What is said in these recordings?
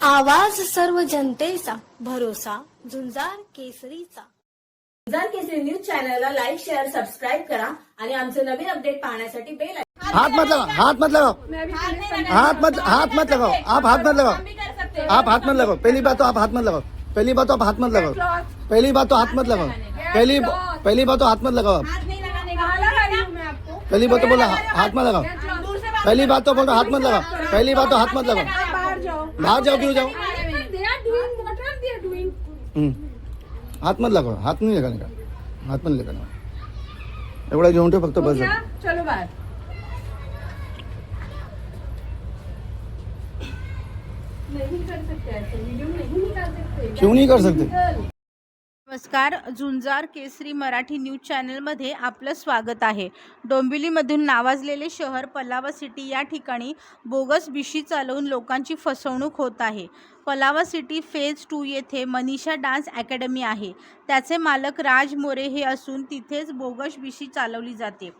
आवाज सर्व जनतेचा भरोसा झुंजार केसरीचा झुंजार केसरी न्यूज चॅनलला लाईक शेअर सबस्क्राईब करा आणि आमचे नवीन अपडेट पाहण्यासाठी बेल हाथ मत लगाओ हाथ मत लगाओ हाथ मत हाथ मत लगाओ आप हाथ मत लगाओ आप हाथ मत लगाओ पहली बात तो आप हाथ मत लगाओ पहली बात तो आप हाथ मत लगाओ पहली बात तो हाथ मत लगाओ पहली पहली बात तो हाथ मत लगाओ आप पहली बात तो बोला हाथ मत लगाओ पहली बात तो बोलो हाथ मत लगाओ पहली बात तो हाथ मत लगाओ बाहर जाओ क्यों जाओ? हाथ हात मत लगाओ हाथ नहीं लगाने का। हात पण लगाने का. एवढा जेवण ठेव फक्त बस। नहीं चलो सकते क्यों नहीं कर सकते? नमस्कार झुंजार केसरी मराठी न्यूज चॅनलमध्ये आपलं स्वागत आहे. डोंबिवलीमधून नावाजलेले शहर पलावा सिटी या ठिकाणी बोगस बिशी चालवून लोकांची फसवणूक होत आहे. पलावा सिटी फेज टू येथे मनीषा डान्स अकॅडमी आहे. त्याचे मालक राज मोरे हे असून तिथेच बोगस बिशी चालवली जाते.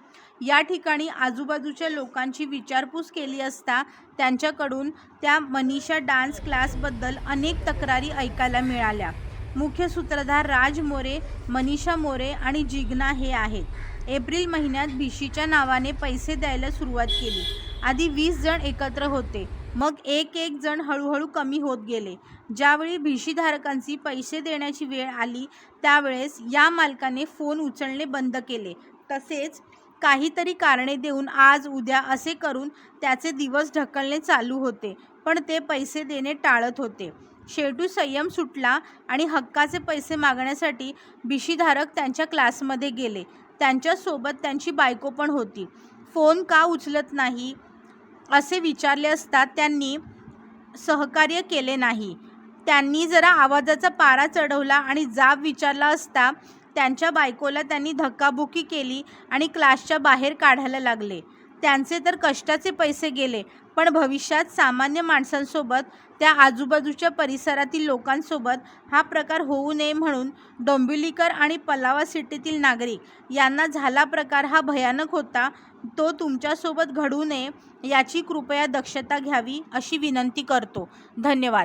या ठिकाणी आजूबाजूच्या लोकांची विचारपूस केली असता त्यांच्याकडून त्या मनीषा डान्स क्लासबद्दल अनेक तक्रारी ऐकायला मिळाल्या. मुख्य सूत्रधार राज मोरे मनीषा मोरे आणि जिग्ना हे आहेत. एप्रिल महिन्यात भिशीच्या नावाने पैसे द्यायला सुरुवात केली. आधी वीस जण एकत्र होते. मग एक एक जण हळूहळू कमी होत गेले. ज्यावेळी भिशीधारकांची पैसे देण्याची वेळ आली त्यावेळेस या मालकाने फोन उचलणे बंद केले. तसेच काहीतरी कारणे देऊन आज उद्या असे करून त्याचे दिवस ढकलणे चालू होते पण ते पैसे देणे टाळत होते. शेवटी संयम सुटला आणि हक्काचे पैसे मागण्यासाठी बिशीधारक त्यांच्या क्लासमध्ये गेले. त्यांच्यासोबत त्यांची बायको पण होती. फोन का उचलत नाही असे विचारले असता त्यांनी सहकार्य केले नाही. त्यांनी जरा आवाजाचा पारा चढवला आणि जाब विचारला असता त्यांच्या बायकोला त्यांनी धक्काबुकी केली आणि क्लासच्या बाहेर काढायला लागले. त्यांचे तर कष्टाचे पैसे गेले पण भविष्यात सामान्य माणसांसोबत त्या आजूबाजूच्या परिसरातील लोकांसोबत हा प्रकार होऊ नये म्हणून डोंबिवलीकर आणि पलावा सिटीतील नागरिक यांना झाला प्रकार हा भयानक होता तो तुमच्यासोबत घडू नये याची कृपया दक्षता घ्यावी अशी विनंती करतो. धन्यवाद.